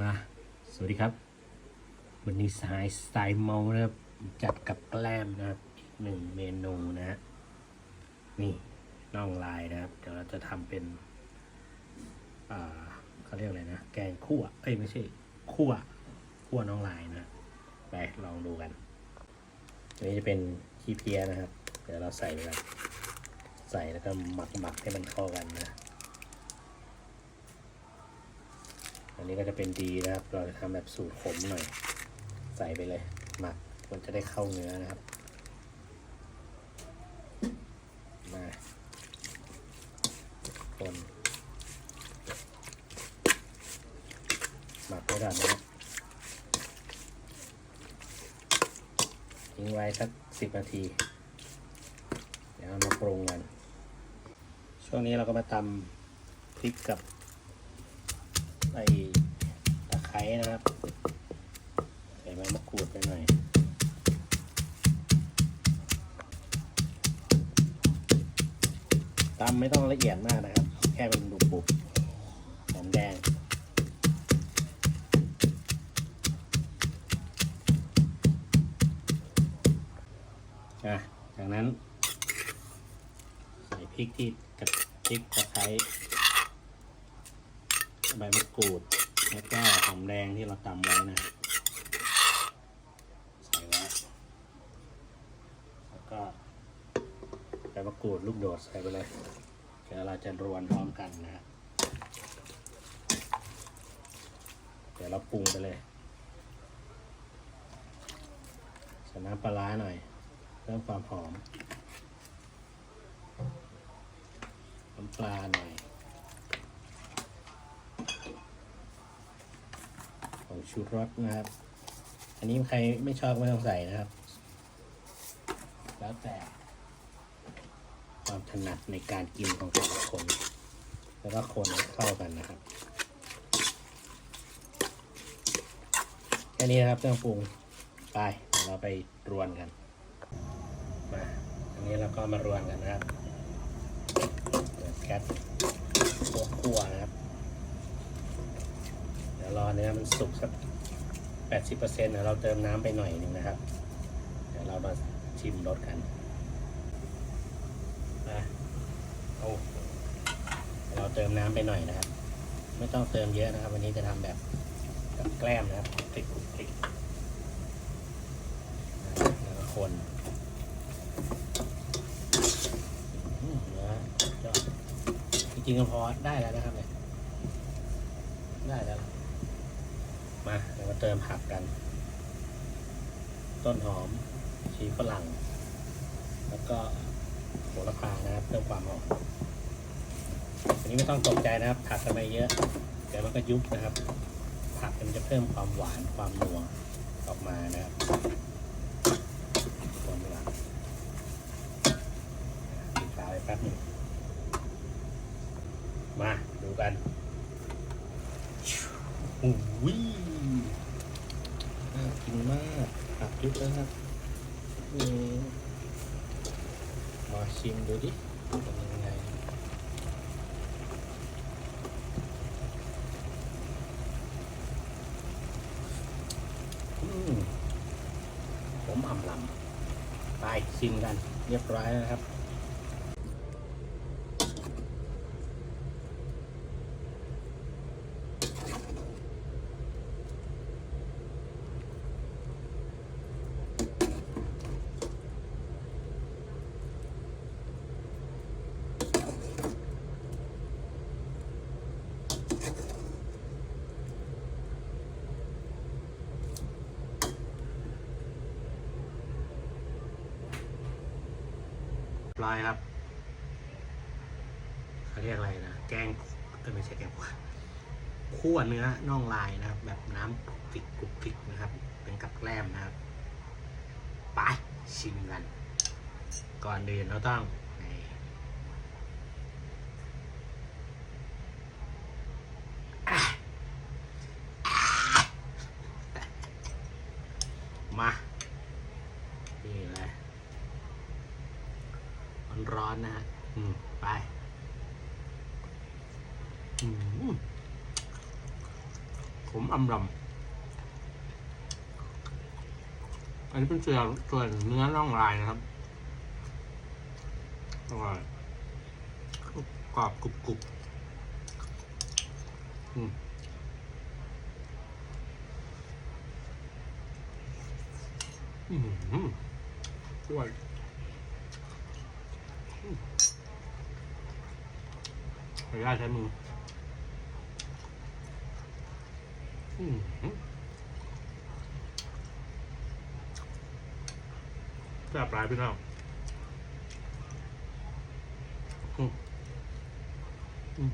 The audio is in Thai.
มา สวัสดีครับ วันนี้สายสไตล์เมานะครับ จัดกับแกล้มนะครับอีกหนึ่งเมนูนะฮะนี่น่องลายนะครับ เดี๋ยวเราจะทำเป็น อ่าเขาเรียกอะไรนะ แกงคั่ว เอ้ยไม่ใช่ คั่ว คั่วน่องลายนะ ไปลองดูกันอันนี้จะเป็นขี้เพียนะครับ เดี๋ยวเราใส่ไปกันใส่แล้วก็หมักหมักให้มันเข้ากันนะ อั นนี้ก็จะเป็นดีนะครับ เราจะทำแบบสูตรขมหน่อย ใส่ไปเลย หมักมันจะได้เข้าเนื้อนะครับ มาคนหมักไว้ก่อนนะครับทิ้งไว้สักสิบนาที เดี๋ยวมาปรุงกัน ช่วงนี้เราก็มาตำพริกกับ ใส่ตะไคร้นะครับ ใส่ใบมะกรูดไปหน่อยตำไม่ต้องละเอียดมากนะครับ แค่เป็นบุบบุบๆหอมแดงอะจากนั้น ใส่พริกที่กับพริกตะไคร้ ใบมะกรูด แล้วก็หอมแดงที่เราตำไว้นะใส่ไว้แล้วก็ใบมะกรูดลูกโดดใส่ไปเลยเดี๋ยวเราจะรวนพร้อมกันนะฮะเดี๋ยวเราปรุงไปเลยใส่น้ำปลาร้าหน่อยเพิ่มความหอมน้ำปลาหน่อย ของ ชูรสนะครับ อันนี้ใครไม่ชอบไม่ต้องใส่นะครับ แล้วแต่ความถนัดในการกินของแต่ละคน แล้วก็คนให้เข้ากันนะครับแค่นี้นะครับเครื่องปรุงไปเดี๋ยเราไปรวนกันมาอันนี้เราก็มารวนกันนะครับเปิดแก๊สคั่วนะครับ ดี๋ยวรอเนื้อมันสุกสักแปดสิบเปอร์เซ็นต์เราเติมน้ำไปหน่อยหนึ่งนะครับ เดี๋ยวเรามาชิมรสกันนะเอาเราเติมน้ำไปหน่อยนะครับ ไม่ต้องเติมเยอะนะครับ วันนี้จะทำแบบกับแกล้มนะครับคลิกคลิกแล้วก็คนอืมนะจริงๆก็พอได้แล้วนะครับเนี่ยได้แล้ว เติมผักกัน ต้นหอมชีฝรั่ง แล้วก็โหระพานะครับเพิ่มความหอมอันนี้ไม่ต้องตกใจนะครับผักทำไมเยอะเดี๋ยวมันก็ยุบนะครับ ผักมันจะเพิ่มความหวานความนัวออกมานะครับคนหลังปิดฝาไปแป๊บหนึงมาดูกันโอ้ย กินมากผักยุบแล้วครับนี่มาชิมดูดิเป็นยังไงอืมผมอ่ำลำไปชิมกันเรียบร้อยแล้วครับ ร้อยครับเขาเรียกอะไรนะ แกงเออไม่ใช่แกงคั่วคั่วเนื้อน่องลายนะครับ แบบน้ำคลุกคลิกคลุกคลิกนะครับ เป็นกับแกล้มนะครับ ไปชิมกัน ก่อนเดินเราต้องนี่อะอะมา นี่เลย มัน ร้อนๆนะฮะอืมไปอืมผมอำลำอันนี้เป็นส่วนส่วนเนื้อน่องลายนะครับอร่อยกรอบกรุบกรุบอืมอืมด้วยอืมขอ อนุญาตใช้มืออืมแซ่บหลายพี่น้องอืมอืม